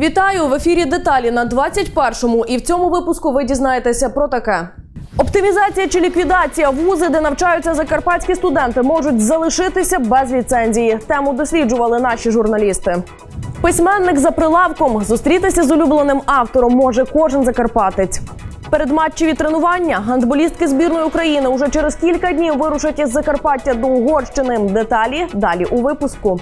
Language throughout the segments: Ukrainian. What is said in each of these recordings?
Вітаю в ефірі деталі на 21-му. І в цьому випуску ви дізнаєтеся про таке. Оптимізація чи ліквідація вузи, де навчаються закарпатські студенти, можуть залишитися без ліцензії. Тему досліджували наші журналісти. Письменник за прилавком зустрітися з улюбленим автором може кожен закарпатець. Передматчеві тренування гандболістки збірної України уже через кілька днів вирушать із Закарпаття до Угорщини. Деталі далі у випуску.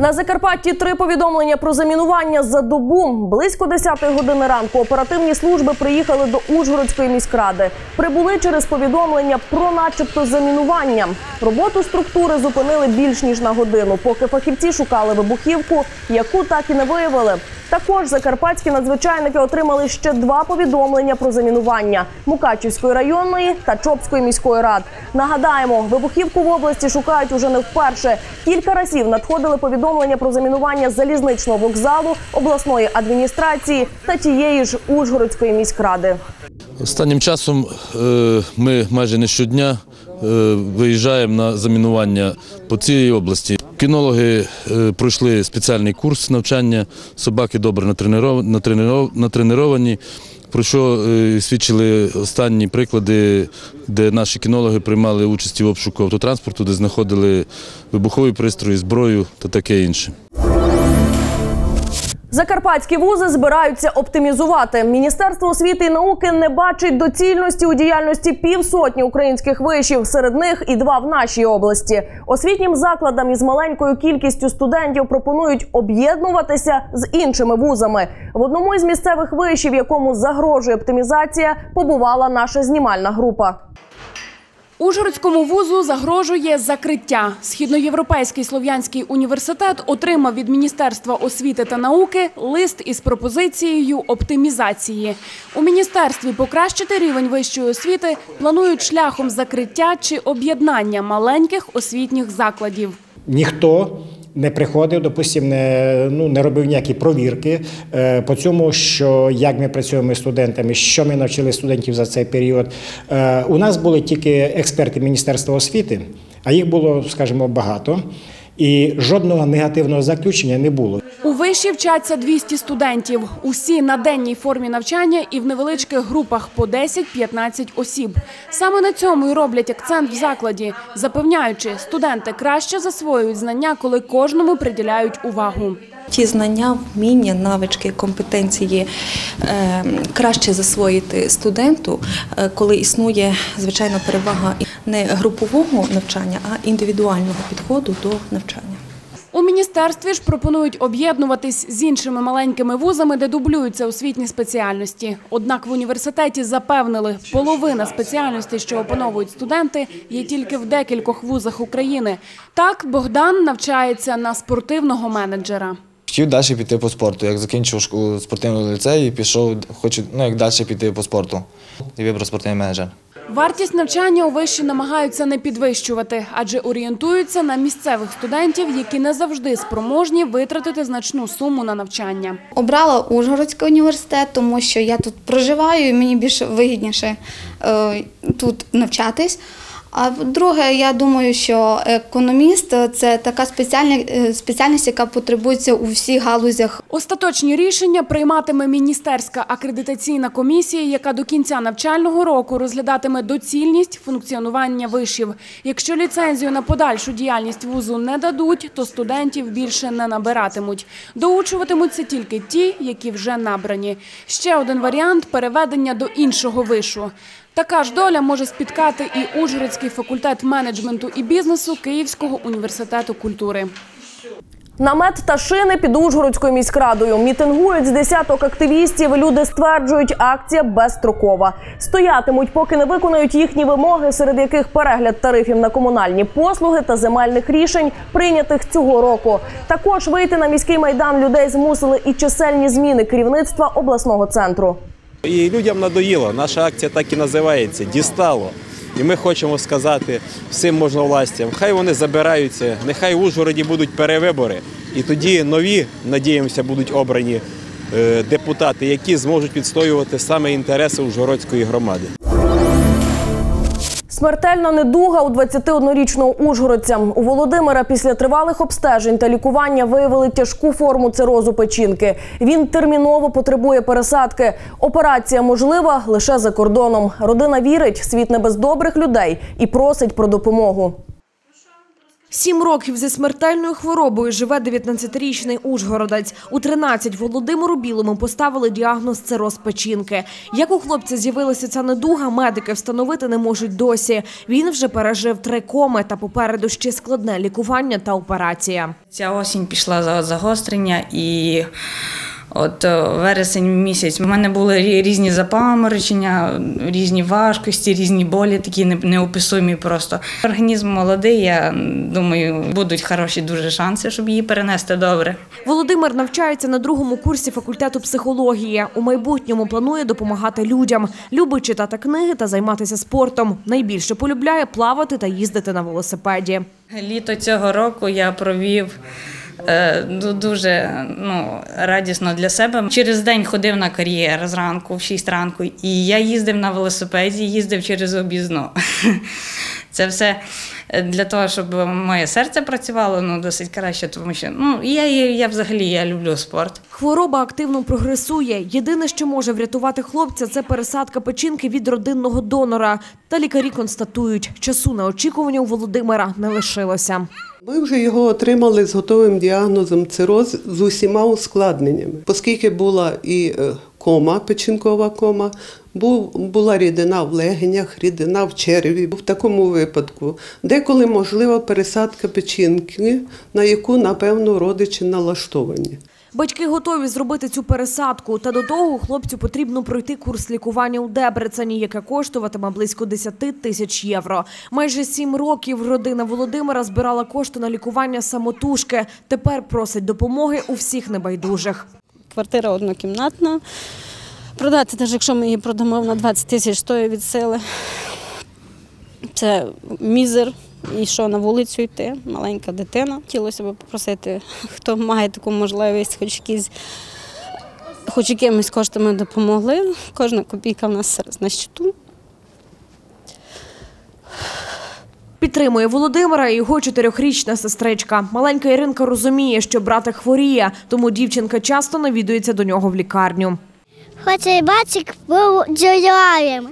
На Закарпатті три повідомлення про замінування за добу. Близько 10-ї години ранку оперативні служби приїхали до Ужгородської міськради. Прибули через повідомлення про, начебто, замінування. Роботу структури зупинили більш ніж на годину, поки фахівці шукали вибухівку, яку так і не виявили. Також закарпатські надзвичайники отримали ще два повідомлення про замінування Мукачівської районної та Чопської міської рад. Нагадаємо, вибухівку в області шукають уже не вперше. Кілька разів надходили повідомлення про замінування залізничного вокзалу, обласної адміністрації та тієї ж Ужгородської міськради. Останнім часом е, ми майже не щодня е, виїжджаємо на замінування по цій області. Кінологи е, пройшли спеціальний курс навчання, собаки добре натрениров- про що е, свідчили останні приклади, де наші кінологи приймали участь в обшуку автотранспорту, де знаходили вибухові пристрої, зброю та таке інше. Закарпатські вузи збираються оптимізувати. Міністерство освіти і науки не бачить доцільності у діяльності півсотні українських вишів. Серед них і два в нашій області. Освітнім закладам із маленькою кількістю студентів пропонують об'єднуватися з іншими вузами. В одному із місцевих вишів, якому загрожує оптимізація, побувала наша знімальна група. Ужгородському вузу загрожує закриття. Східноєвропейський слов'янський університет отримав від Міністерства освіти та науки лист із пропозицією оптимізації. У міністерстві покращити рівень вищої освіти планують шляхом закриття чи об'єднання маленьких освітніх закладів. Ніхто не приходив, допустим, не, ну, не робив ніякі провірки е, по цьому, що як ми працюємо з студентами, що ми навчили студентів за цей період. Е, у нас були тільки експерти Міністерства освіти, а їх було, скажімо, багато. І жодного негативного заключення не було. У виші вчаться 200 студентів. Усі на денній формі навчання і в невеличких групах по 10-15 осіб. Саме на цьому і роблять акцент в закладі, запевняючи, студенти краще засвоюють знання, коли кожному приділяють увагу. Ті знання, вміння, навички, компетенції е, краще засвоїти студенту, е, коли існує звичайно перевага не групового навчання, а індивідуального підходу до навчання. У міністерстві ж пропонують об'єднуватись з іншими маленькими вузами, де дублюються освітні спеціальності. Однак в університеті запевнили, половина спеціальностей, що опановують студенти, є тільки в декількох вузах України. Так Богдан навчається на спортивного менеджера. Хотів далі піти по спорту. Як закінчив школу спортивного ліцею, пішов, хочу ну, як далі піти по спорту. І вибрав спортивний менеджер. Вартість навчання у виші намагаються не підвищувати, адже орієнтуються на місцевих студентів, які не завжди спроможні витратити значну суму на навчання. Обрала Ужгородський університет, тому що я тут проживаю і мені більш вигідніше е, тут навчатись. А друге, я думаю, що економіст це така спеціальна е, спеціальність, яка потребується у всіх галузях Остаточні рішення прийматиме міністерська акредитаційна комісія, яка до кінця навчального року розглядатиме доцільність функціонування вишів. Якщо ліцензію на подальшу діяльність вузу не дадуть, то студентів більше не набиратимуть. Доучуватимуться тільки ті, які вже набрані. Ще один варіант переведення до іншого вишу. Така ж доля може спіткати і Ужгородський факультет менеджменту і бізнесу Київського університету культури. Намет та шини під Ужгородською міськрадою мітингують з десяток активістів. Люди стверджують, акція безстрокова. Стоятимуть, поки не виконають їхні вимоги, серед яких перегляд тарифів на комунальні послуги та земельних рішень, прийнятих цього року. Також вийти на міський майдан людей змусили і чисельні зміни керівництва обласного центру. І людям надоїло. Наша акція так і називається Дістало. І ми хочемо сказати всім можновластям, хай вони забираються, нехай в Ужгороді будуть перевибори, і тоді нові, надіємося, будуть обрані е, депутати, які зможуть відстоювати саме інтереси Ужгородської громади. Смертельна недуга у 21-річного ужгородця. У Володимира після тривалих обстежень та лікування виявили тяжку форму цирозу печінки. Він терміново потребує пересадки. Операція можлива лише за кордоном. Родина вірить, світ не без добрих людей і просить про допомогу. Сім років зі смертельною хворобою живе 19-річний ужгородець. У 13 Володимиру Білому поставили діагноз цироз печінки. Як у хлопця з'явилася ця недуга, медики встановити не можуть досі. Він вже пережив три коми та попереду ще складне лікування та операція. Ця осінь пішла за загострення і от е, вересень місяць. У мене були різні запаморочення, різні важкості, різні болі, такі не- неописуємі просто. Організм молодий, я думаю, будуть хороші дуже шанси, щоб її перенести добре. Володимир навчається на другому курсі факультету психології. У майбутньому планує допомагати людям, любить читати книги та займатися спортом. Найбільше полюбляє плавати та їздити на велосипеді. Літо цього року я провів. Е, ду- Дуже ну, радісно для себе. Через день ходив на кар'єр зранку, в 6 ранку, і я їздив на велосипеді, їздив через об'їзну. Це все для того, щоб моє серце працювало ну, досить краще, тому що ну, я, я взагалі я люблю спорт. Хвороба активно прогресує. Єдине, що може врятувати хлопця, це пересадка печінки від родинного донора. Та лікарі констатують, часу на очікування у Володимира не лишилося. Ми вже його отримали з готовим діагнозом цироз з усіма ускладненнями, оскільки була і е, кома, печінкова кома, була рідина в легенях, рідина в череві. В такому випадку деколи можлива пересадка печінки, на яку, напевно, родичі налаштовані. Батьки готові зробити цю пересадку. Та до того хлопцю потрібно пройти курс лікування у Дебрецені, яке коштуватиме близько 10 тисяч євро. Майже сім років родина Володимира збирала кошти на лікування самотужки. Тепер просить допомоги у всіх небайдужих. Квартира однокімнатна. Продати, навіть якщо ми її продамо на 20 тисяч, то від сили. Це мізер. І що на вулицю йти, маленька дитина. Хотілося б попросити, хто має таку можливість, хоч якісь, хоч якимись коштами допомогли. Кожна копійка в нас на щиту. Підтримує Володимира і його чотирьохрічна сестричка. Маленька Іринка розуміє, що братик хворіє, тому дівчинка часто навідується до нього в лікарню. Хоча бачик був джуляєм.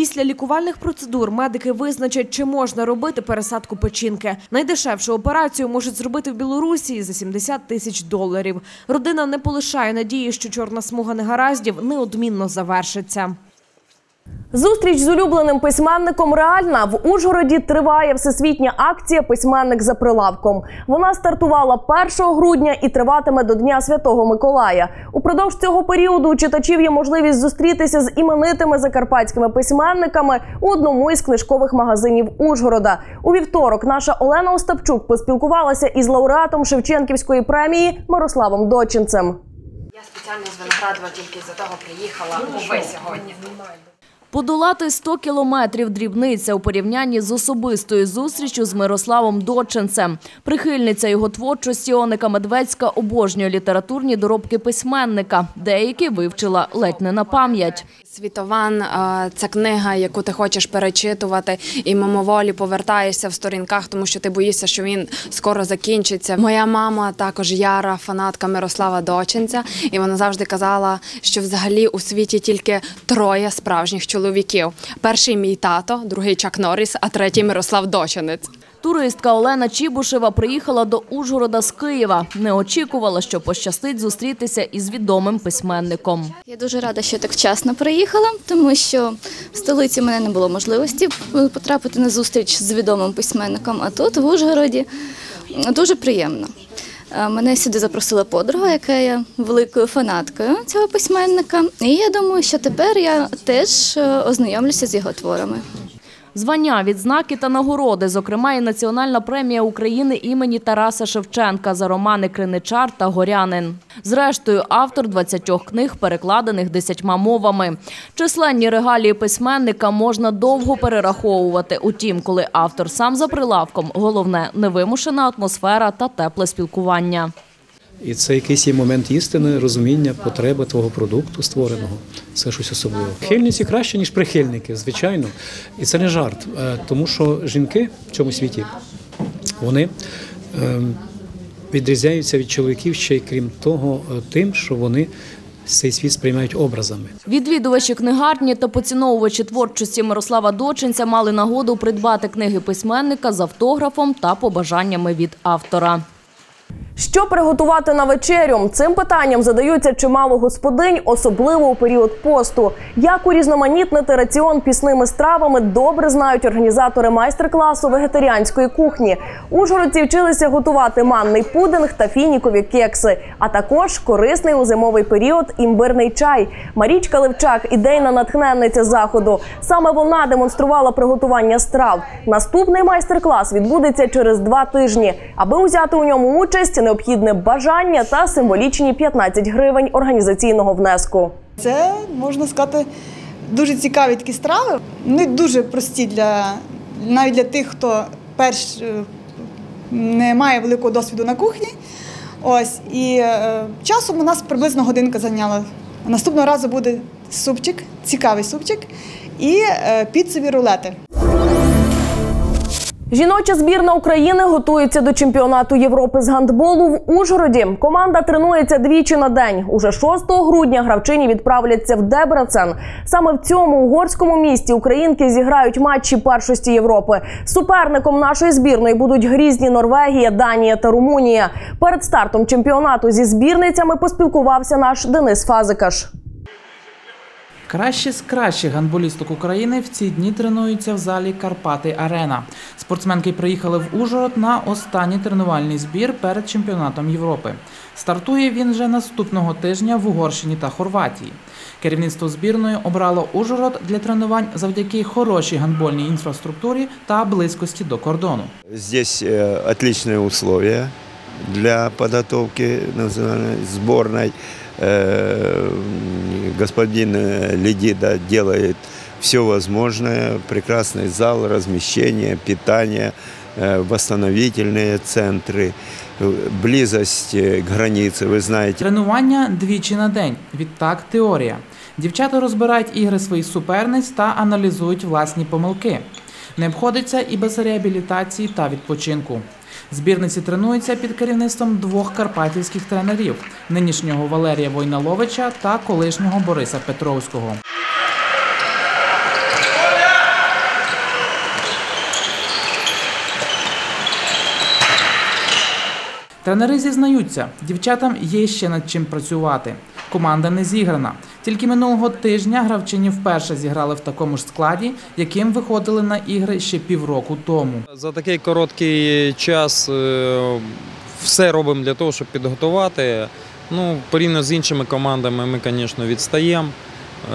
Після лікувальних процедур медики визначать, чи можна робити пересадку печінки. Найдешевшу операцію можуть зробити в Білорусі за 70 тисяч доларів. Родина не полишає надії, що чорна смуга негараздів неодмінно завершиться. Зустріч з улюбленим письменником реальна. В Ужгороді триває всесвітня акція Письменник за прилавком. Вона стартувала 1 грудня і триватиме до Дня Святого Миколая. Упродовж цього періоду у читачів є можливість зустрітися з іменитими закарпатськими письменниками у одному із книжкових магазинів Ужгорода. У вівторок наша Олена Остапчук поспілкувалася із лауреатом Шевченківської премії Мирославом Дочинцем. Я спеціально з Виноградова тільки за того приїхала у ви сьогодні. Подолати 100 кілометрів дрібниця у порівнянні з особистою зустрічю з Мирославом Доченцем. Прихильниця його творчості Оника Медведська обожнює літературні доробки письменника. Деякі вивчила ледь не на пам'ять. Світован е, це книга, яку ти хочеш перечитувати, і мимоволі повертаєшся в сторінках, тому що ти боїшся, що він скоро закінчиться. Моя мама також яра фанатка Мирослава Дочинця, і вона завжди казала, що взагалі у світі тільки троє справжніх чоловіків: перший мій тато, другий Чак Норріс, а третій Мирослав Дочинець. Туристка Олена Чібушева приїхала до Ужгорода з Києва. Не очікувала, що пощастить зустрітися із відомим письменником. Я дуже рада, що так вчасно приїхала, тому що в столиці в мене не було можливості потрапити на зустріч з відомим письменником. А тут в Ужгороді дуже приємно. Е, Мене сюди запросила подруга, яка є великою фанаткою цього письменника. І я думаю, що тепер я теж е, ознайомлюся з його творами. Звання, відзнаки та нагороди, зокрема і Національна премія України імені Тараса Шевченка за романи Криничар та Горянин. Зрештою, автор 20 книг, перекладених десятьма мовами. Численні регалії письменника можна довго перераховувати. Утім, коли автор сам за прилавком, головне невимушена атмосфера та тепле спілкування. І це якийсь є момент істини, розуміння, потреби твого продукту створеного. Це щось особливе. Хильниці краще, ніж прихильники, звичайно. І це не жарт, е, тому що жінки в цьому світі вони ем, відрізняються від чоловіків ще й крім того, е, тим, що вони цей світ сприймають образами. Відвідувачі книгарні та поціновувачі творчості Мирослава Дочинця мали нагоду придбати книги письменника з автографом та побажаннями від автора. Що приготувати на вечерю? Цим питанням задаються чимало господинь, особливо у період посту. Як урізноманітнити раціон пісними стравами, добре знають організатори майстер-класу вегетаріанської кухні. Ужгородці вчилися готувати манний пудинг та фінікові кекси, а також корисний у зимовий період імбирний чай. Марічка Левчак, ідейна натхненниця заходу. Саме вона демонструвала приготування страв. Наступний майстер-клас відбудеться через два тижні. Аби узяти у ньому участь, необхідне бажання та символічні 15 гривень організаційного внеску. Це можна сказати дуже цікаві такі страви. Вони дуже прості для навіть для тих, хто перш е, не має великого досвіду на кухні. Ось і е, часом у нас приблизно годинка зайняла. Наступного разу буде супчик, цікавий супчик і е, піцеві рулети. Жіноча збірна України готується до чемпіонату Європи з гандболу в Ужгороді. Команда тренується двічі на день. Уже 6 грудня гравчині відправляться в Дебрецен. Саме в цьому угорському місті українки зіграють матчі першості Європи. Суперником нашої збірної будуть грізні Норвегія, Данія та Румунія. Перед стартом чемпіонату зі збірницями поспілкувався наш Денис Фазикаш. Кращі з кращих гандболісток України в ці дні тренуються в залі Карпати Арена. Спортсменки приїхали в Ужгород на останній тренувальний збір перед чемпіонатом Європи. Стартує він вже наступного тижня в Угорщині та Хорватії. Керівництво збірної обрало Ужгород для тренувань завдяки хорошій гандбольній інфраструктурі та близькості до кордону. Здесь э, отличные условия для подготовки национальной сборной. Э, Господин э, Ледида делает все возможное. Прекрасный зал, размещение, питание, э, восстановительные центры, э, близость э, к границе. Вы знаете, Тренування двічі на день. Відтак теорія. Дівчата розбирають ігри своїх суперниць та аналізують власні помилки. Не обходиться і без реабілітації та відпочинку. Збірниці тренуються під керівництвом двох карпатівських тренерів: нинішнього Валерія Войналовича та колишнього Бориса Петровського. Тренери зізнаються, дівчатам є ще над чим працювати. Команда не зіграна. Тільки минулого тижня гравчині вперше зіграли в такому ж складі, яким виходили на ігри ще півроку тому. За такий короткий час е, все робимо для того, щоб підготувати. Ну, порівняно з іншими командами ми, звісно, відстаємо.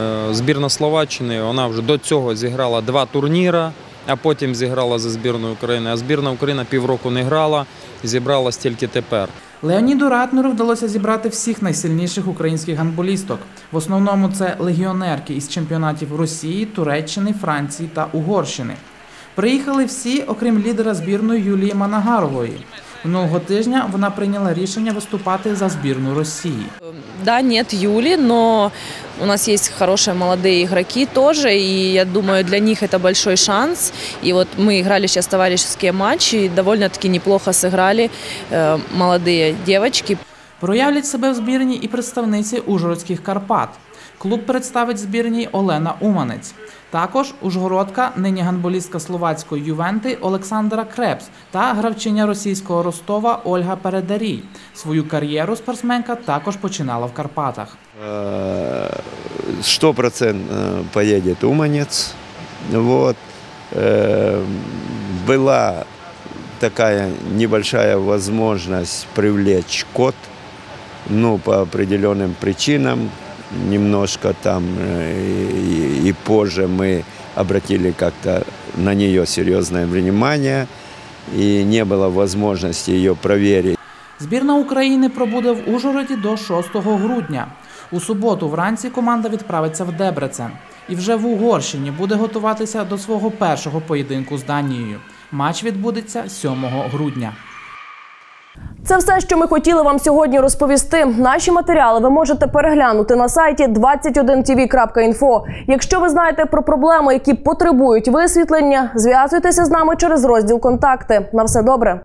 Е, Збірна Словаччини вона вже до цього зіграла два турніри, а потім зіграла за збірною України. А збірна Україна півроку не грала, зібралась тільки тепер. Леоніду Ратнеру вдалося зібрати всіх найсильніших українських гандболісток. В основному це легіонерки із чемпіонатів Росії, Туреччини, Франції та Угорщини. Приїхали всі, окрім лідера збірної Юлії Манагарової. Минулого тижня вона прийняла рішення виступати за збірну Росії. Да, нет Юли, но у нас есть хорошие молодые игроки тоже, и я думаю, для них это большой шанс. И вот мы играли сейчас товарищеские матчи, и довольно-таки неплохо сыграли э, молодые девочки. Проявлять себе в збірні і представниці Ужгородських Карпат. Клуб представить збірній Олена Уманець. Також Ужгородка, нині гандболістка словацької Ювенти Олександра Крепс та гравчиня російського Ростова Ольга Передарій. Свою кар'єру спортсменка також починала в Карпатах. сто процентов поедет Уманец. Вот. Э, Была такая небольшая возможность привлечь кот, ну, по определенным причинам, немножко там, э, и, и позже мы обратили как-то на нее серьезное внимание, и не было возможности ее проверить. Збірна України пробуде в Ужгороді до 6 грудня. У суботу вранці команда відправиться в Дебрецен. І вже в Угорщині буде готуватися до свого першого поєдинку з Данією. Матч відбудеться 7 грудня. Це все, що ми хотіли вам сьогодні розповісти. Наші матеріали ви можете переглянути на сайті 21tv.info. Якщо ви знаєте про проблеми, які потребують висвітлення, зв'язуйтеся з нами через розділ контакти. На все добре.